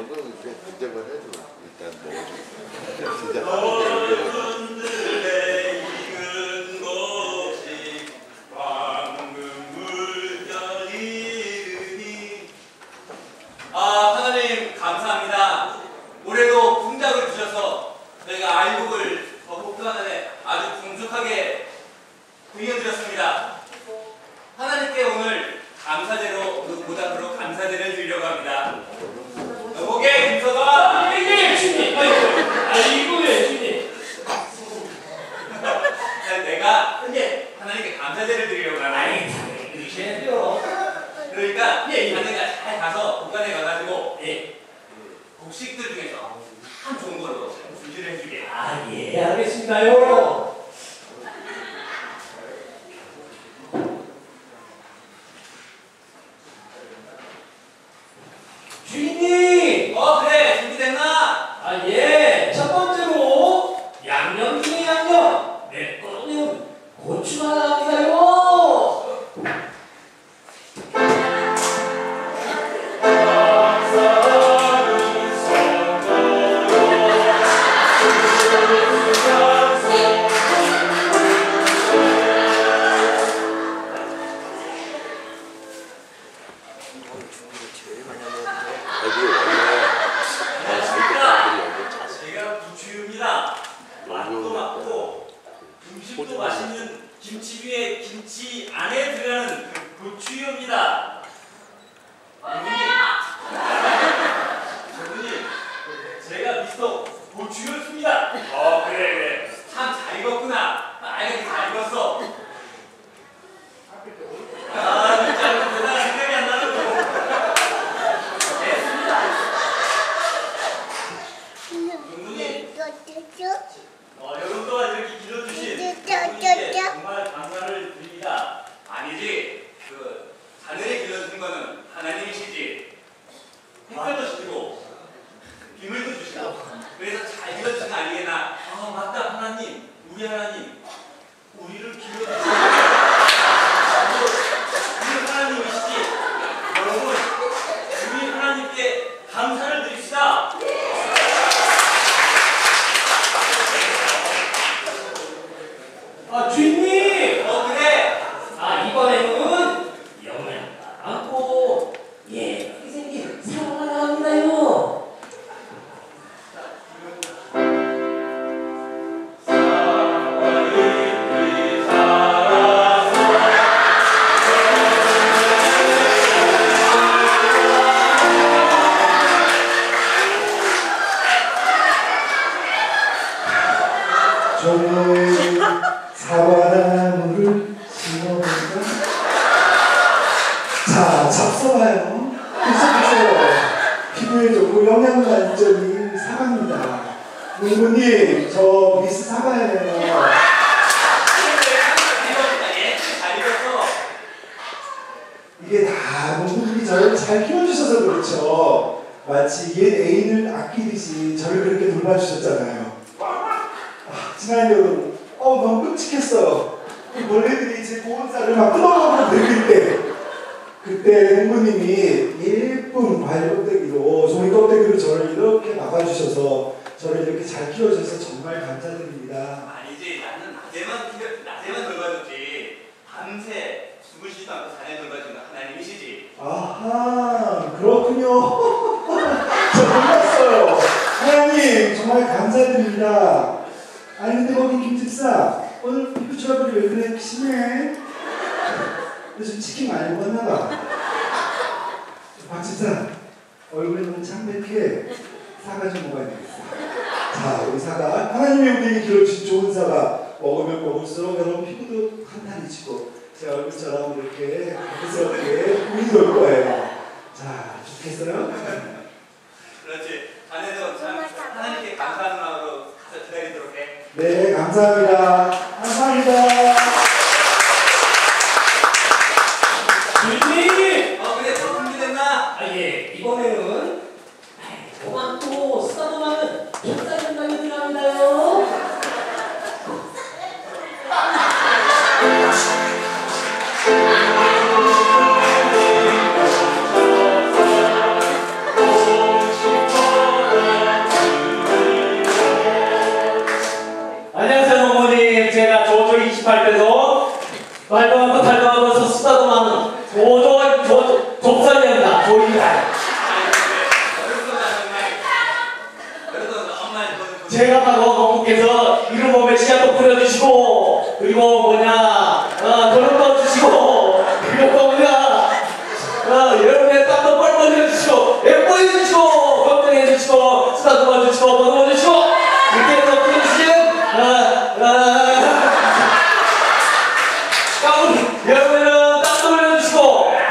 정도는 그냥 인정을 해줘. 일단 뭐 진짜 하는데 이게 어른들의 익은 것이 황금 물결이니 아 하나님 감사합니다 올해도 풍작을 주셔서 저희가 알곡을 김치 위에 김치 안에 들어가는 그 부추입니다. 어머니, 저분이 제가 미스터 고추였습니다. 어 그래 그래 참 잘 익었구나. 아이고 잘 익었어. 아 진짜 대단한 생각이 안 나는 거. 됐습니다. 누님 어, 여름 동안 이렇게 길어주신 분께 정말 감사를 드립니다. 아니지, 그 하늘에 길러주신 거는 하나님이시지. 햇살도 주시고 비물도 주시고 그래서 아니겠나? 아 맞다 하나님, 우리 하나님, 우리를 우 문구님, 저 미스. 잘 익었어. 이게 다 문구님이 저를 잘 키워주셔서 그렇죠. 마치 옛 애인을 아끼듯이 저를 그렇게 돌봐주셨잖아요. 아, 지난 여름, 어, 너무 끔찍했어요. 이 벌레들이 제 보온살을 막 뜯어먹고 늙을 때. 그때 농부님이 예쁜 과일 껍데기로, 종이 껍데기로 저를 이렇게 막아주셔서 저를 이렇게 잘 키워주셔서 정말 감사드립니다. 아니지 나는 낮에만 필요- 낮에만 돌봐줬지 밤새 주무시지도 않고 자네 돌봐주는 하나님이시지 아하, 그렇군요. 저 몰랐어요. 하나님, 정말 감사드립니다. 아니, 근데 거기 김집사, 오늘 피부 트러블이 왜 그래? 심해? 요즘 치킨 많이 먹었나봐. 박 집사, 얼굴이 너무 창백해. 사과 좀 먹어야 되겠어. 자, 우리 사과. 하나님이 우리에게 길어주신 좋은 사과. 먹으면 먹을수록 여러분 피부도 탄탄해지고, 제 얼굴처럼 이렇게 부드럽게 꿈이 돌 거예요. 자, 좋겠어요? 그렇지 자네도 참 하나님께 감사하는 마음으로 가서 기다리도록 해 네, 감사합니다. 감사합니다. 제가 바로 어, 어머께서 이런 몸에 씨앗도 뿌려주시고 그리고 뭐냐 어, 도움도 주시고 그리고 또 뭐냐 어, 여러분의 땀도 뻘뻘 주시고 예뻐해 뭐 주시고 걱정해 주시고 스타도 봐주시고 도와주시고 어, 어.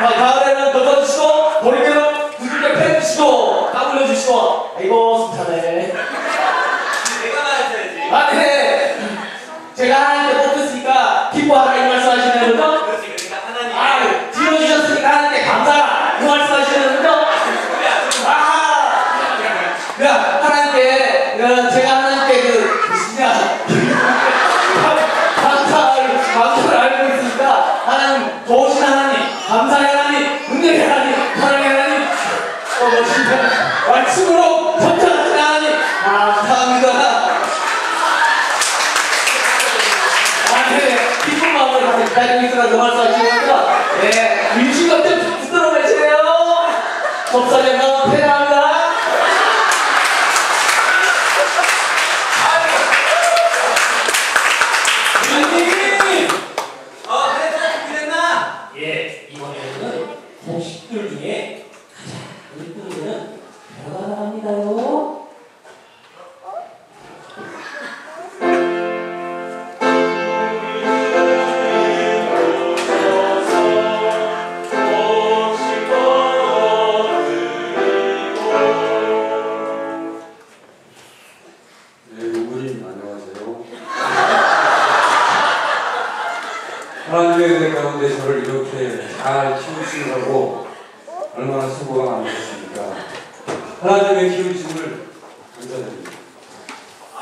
아, 가을에는 걷어주시고 보리대로 두들겨 패주시고 까불려주시고 아이고. 5万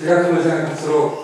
手書きの時代がそれを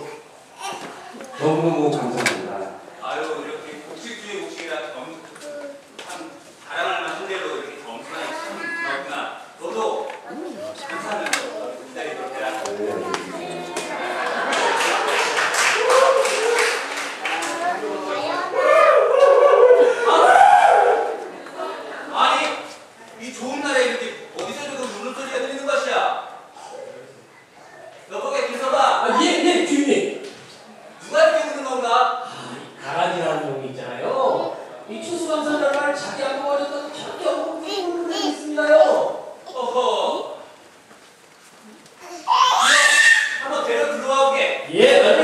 Yeah.